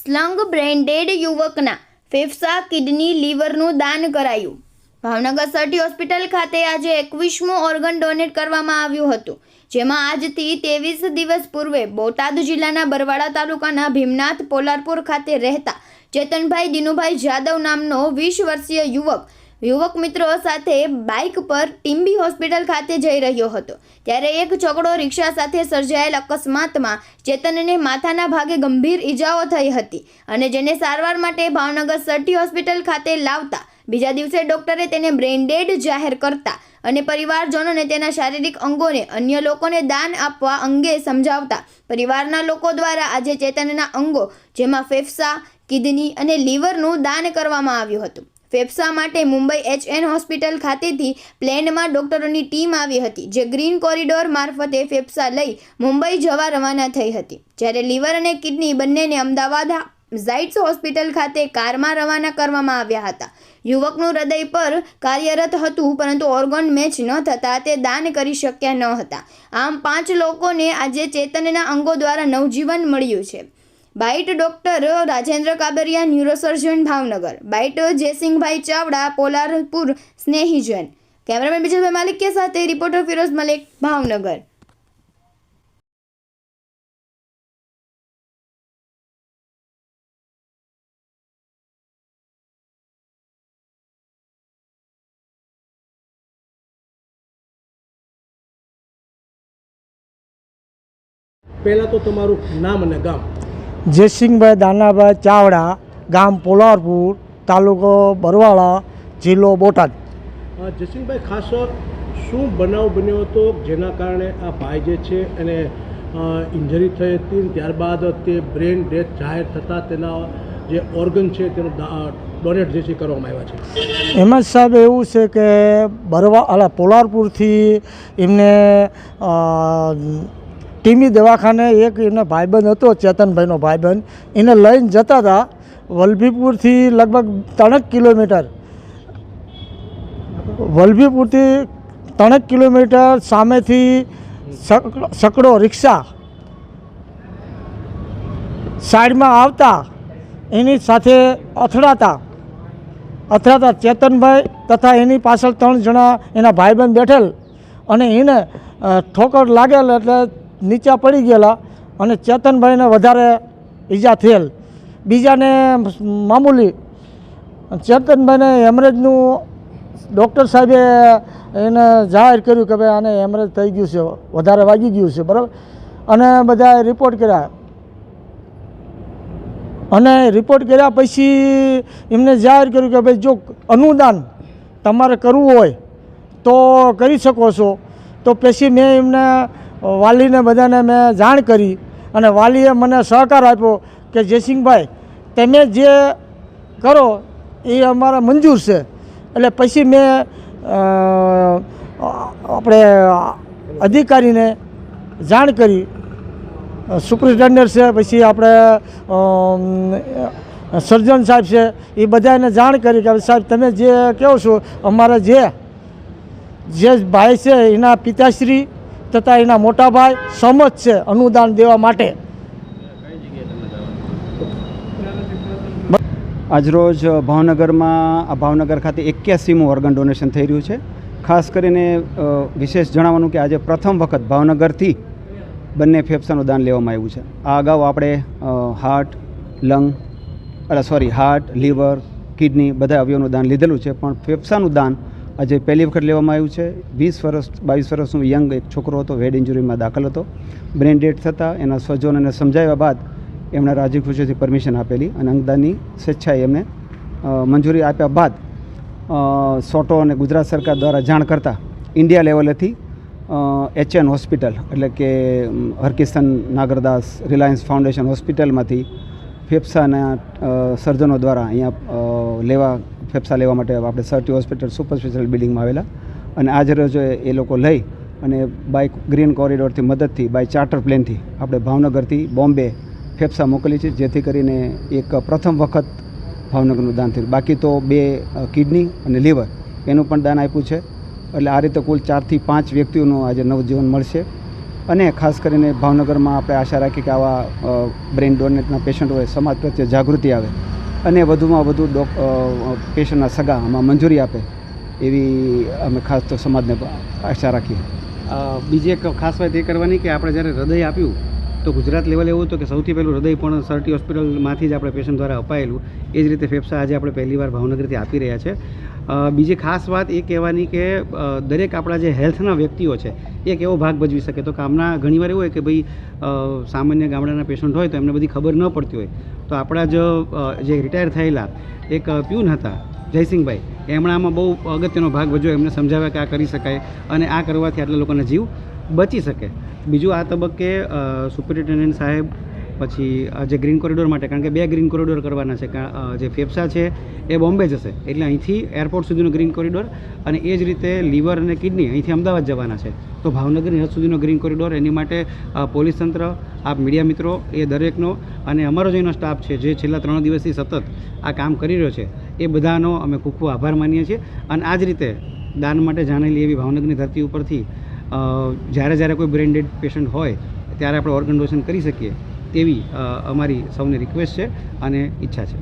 સ્લંગ branded યુવકના ફેફસા kidney લીવરનું દાન કરાયું. ભાવનગર સટી હોસ્પિટલ ખાતે આજે એકવીસમું ઓર્ગન ડોનેટ કરવામાં આવ્યું હતું, જેમાં આજથી ત્રેવીસ દિવસ પૂર્વે બોટાદ જિલ્લાના બરવાડા તાલુકાના ભીમનાથ, પોલારપુર ખાતે રહેતા ચેતનભાઈ દિનુભાઈ જાદવ નામનો વીસ વર્ષીય યુવક યુવક મિત્રો સાથે બાઇક પર ટીમ્બી હોસ્પિટલ ખાતે જઈ રહ્યો હતો. ત્યારે એક ચોકડો રિક્ષા સાથે સર્જાયેલ અકસ્માતમાં ચેતનને માથાના ભાગે ગંભીર ઈજાઓ થઈ હતી અને જેને સારવાર માટે ભાવનગર સટી હોસ્પિટલ ખાતે લાવતા બીજા દિવસે ડોક્ટરે તેને બ્રેન્ડેડ જાહેર કરતા અને પરિવારજનોને તેના શારીરિક અંગોને અન્ય લોકોને દાન આપવા અંગે સમજાવતા પરિવારના લોકો દ્વારા આજે ચેતનના અંગો જેમાં ફેફસા, કિડની અને લીવરનું દાન કરવામાં આવ્યું હતું. ફેફસા માટે મુંબઈ એચએન હોસ્પિટલ ખાતેથી પ્લેનમાં ડોક્ટરોની ટીમ આવી હતી, જે ગ્રીન કોરિડોર મારફતે ફેફસા લઈ મુંબઈ જવા રવાના થઈ હતી. જ્યારે લીવર અને કિડની બંનેને અમદાવાદ ઝાઇટ્સ હોસ્પિટલ ખાતે કારમાં રવાના કરવામાં આવ્યા હતા. યુવકનું હૃદય પર કાર્યરત હતું, પરંતુ ઓર્ગન મેચ ન થતાં તે દાન કરી શક્યા ન હતા. આમ પાંચ લોકોને આજે ચેતનના અંગો દ્વારા નવજીવન મળ્યું છે. Byte doctor Rajendra Kabariya, neurosurgeon Bhavnagar. Byte Jaysinhbhai Chavda, Polarpur સ્નેહીજન cameraman Bijalbhai Malikiya સાથે રિપોર્ટર ફિરોઝ મલિક, ભાવનગર. પહેલાં તો તમારું નામ અને ગામ. જયસિંહભાઈ દાનાભાઈ ચાવડા ગામ પોલારપુર તાલુકો બરવાળા જિલ્લો બોટાદ. જયસિંહભાઈ ખાસ શું બનાવ બન્યો હતો? જેના કારણે આ ભાઈ જે છે એને ઇન્જરી થઈ હતી ત્યારબાદ તે બ્રેન ડેથ જાહેર થતાં તેના જે ઓર્ગન છે તેનો ડોનેટ જે છે કરવામાં આવ્યા છે. એમાં સાહેબ એવું છે કે બરવા અલા પોલારપુરથી એમને ટીમી દવાખાને એક એનો ભાઈબંધ હતો, ચેતનભાઈનો ભાઈબંધ. એને લઈને જતા હતા વલભીપુરથી લગભગ ત્રણેક કિલોમીટર. વલભીપુરથી ત્રણેક કિલોમીટર સામેથી સક- સકડો રિક્ષા સાઈડમાં આવતા, એની સાથે અથડાતા. અથડાતા ચેતનભાઈ તથા એની પાછળ ત્રણ જણા એના ભાઈબંધ બેઠેલ અને એને ઠોકર લાગેલ એટલે નીચા પડી ગયેલા અને ચેતનભાઈને વધારે ઈજા થયેલ. બીજાને મામૂલી ચેતનભાઈને હેમરેજનું ડૉક્ટર સાહેબે એને જાહેર કર્યું કે ભાઈ આને હેમરેજ થઈ ગયું છે, વધારે વાગી ગયું છે, બરાબર? અને બધાએ રિપોર્ટ કર્યા. અને રિપોર્ટ કર્યા પછી એમને જાહેર કર્યું કે ભાઈ જો અનુદાન તમારે કરવું હોય તો કરી શકો છો. તો પછી મેં એમને વાલીને બધાને મેં જાણ કરી અને વાલીએ મને સહકાર આપ્યો કે જયસિંહભાઈ, તમે જે કરો એ અમારા મંજૂર છે. એટલે પછી મેં આપણે અધિકારીને જાણ કરી. સુપ્રિન્ટેન્ડન્ટ છે, પછી આપણે સર્જન સાહેબ છે, એ બધાને જાણ કરી કે સાહેબ તમે જે કહો છો, અમારા જે જે ભાઈ છે, એના પિતાશ્રી તથા એના મોટા ભાઈ સમજ છે અનુદાન દેવા માટે. આજરોજ ભાવનગરમાં, આ ભાવનગર ખાતે એક્યાસીમું ઓર્ગન ડોનેશન થઈ રહ્યું છે. ખાસ કરીને વિશેષ જણાવવાનું કે આજે પ્રથમ વખત ભાવનગરથી બંને ફેફસાનું દાન લેવામાં આવ્યું છે. આ અગાઉ આપણે હાર્ટ લંગ અરે સોરી હાર્ટ લીવર કિડની બધા અવયવનું દાન લીધેલું છે, પણ ફેફસાનું દાન આજે પહેલી વખત લેવામાં આવ્યું છે. વીસ વર્ષ, બાવીસ વર્ષનું યંગ એક છોકરો હતો, હેડ ઇન્જુરીમાં દાખલ હતો. બ્રેન ડેડ થતાં એના સ્વજનોને સમજાવ્યા બાદ એમણે રાજીવ ખુશીથી પરમિશન આપેલી અને અંગદાનની સ્વેચ્છાએ એમને મંજૂરી આપ્યા બાદ સોટો અને ગુજરાત સરકાર દ્વારા જાણ કરતાં ઇન્ડિયા લેવલેથી એચએન હોસ્પિટલ એટલે કે હરકિસન નાગરદાસ રિલાયન્સ ફાઉન્ડેશન હોસ્પિટલમાંથી ફેફસાના સર્જનો દ્વારા અહીંયા લેવા ફેફસા લેવા માટે આપણે સરટી હોસ્પિટલ સુપર સ્પેશિયલ બિલ્ડિંગમાં આવેલા. અને આજ રોજ એ લોકો લઈ અને બાય ગ્રીન કોરિડોરથી મદદથી બાય ચાર્ટર પ્લેનથી આપણે ભાવનગરથી બોમ્બે ફેફસા મોકલી છે જેથી કરીને એક પ્રથમ વખત ભાવનગરનું દાન થયું. બાકી તો બે કિડની અને લીવર એનું પણ દાન આપ્યું છે. એટલે આ રીતે કુલ ચારથી પાંચ વ્યક્તિઓનું આજે નવજીવન મળશે. અને ખાસ કરીને ભાવનગરમાં આપણે આશા રાખીએ કે આવા બ્રેન ડોનેટના પેશન્ટ હોય, સમાજ પ્રત્યે જાગૃતિ આવે. અને વધુમાં વધુ ડોક પેશન્ટના સગા આમાં મંજૂરી આપે, એવી અમે ખાસ તો સમાજને આશા રાખીએ. બીજી એક ખાસ વાત એ કરવાની કે આપણે જ્યારે હૃદય આપ્યું તો ગુજરાત લેવલે એવું હતું કે સૌથી પહેલું હૃદય પણ સરટી હોસ્પિટલમાંથી જ આપણે પેશન્ટ દ્વારા અપાયેલું. એ જ રીતે ફેફસા આજે આપણે પહેલીવાર ભાવનગરથી આપી રહ્યા છે. બીજી ખાસ વાત એ કહેવાની કે દરેક આપણા જે હેલ્થના વ્યક્તિઓ છે એક એવો ભાગ ભજવી શકે? તો કામના ઘણીવાર એવું હોય કે ભાઈ સામાન્ય ગામડાના પેશન્ટ હોય તો એમને બધી ખબર ન પડતી હોય. તો આપણા જ જે રિટાયર થયેલા એક પ્યુન હતા, જયસિંહભાઈ, એમણે આમાં બહુ અગત્યનો ભાગ ભજવ્યો. એમને સમજાવ્યા કે આ કરી શકાય અને આ કરવાથી આટલા લોકોના જીવ બચી શકે. બીજું આ તબક્કે સુપરિન્ટેન્ડન્ટ સાહેબ પછી જે ગ્રીન કોરિડોર માટે, કારણ કે બે ગ્રીન કોરિડોર કરવાના છે જે ફેફસા છે, એ બોમ્બે જશે. એટલે અહીંથી એરપોર્ટ સુધીનો ગ્રીન કોરિડોર અને એ જ રીતે લીવર અને કિડની અહીંથી અમદાવાદ જવાના છે. તો ભાવનગરની હદ સુધીનો ગ્રીન કોરિડોર એની માટે પોલીસ તંત્ર, આપ મીડિયા મિત્રો, એ દરેકનો અને અમારો જે એનો સ્ટાફ છે, જે છેલ્લા ત્રણ દિવસથી સતત આ કામ કરી રહ્યો છે, એ બધાનો અમે ખૂબ ખૂબ આભાર માનીએ છીએ. અને આ જ રીતે દાન માટે જાણેલી એવી ભાવનગરની ધરતી ઉપરથી જ્યારે જ્યારે કોઈ બ્રેન ડેડ પેશન્ટ હોય, ત્યારે આપણે ઓર્ગન ડોનેશન કરી શકીએ તેવી અમારી સૌની રિક્વેસ્ટ છે અને ઈચ્છા છે.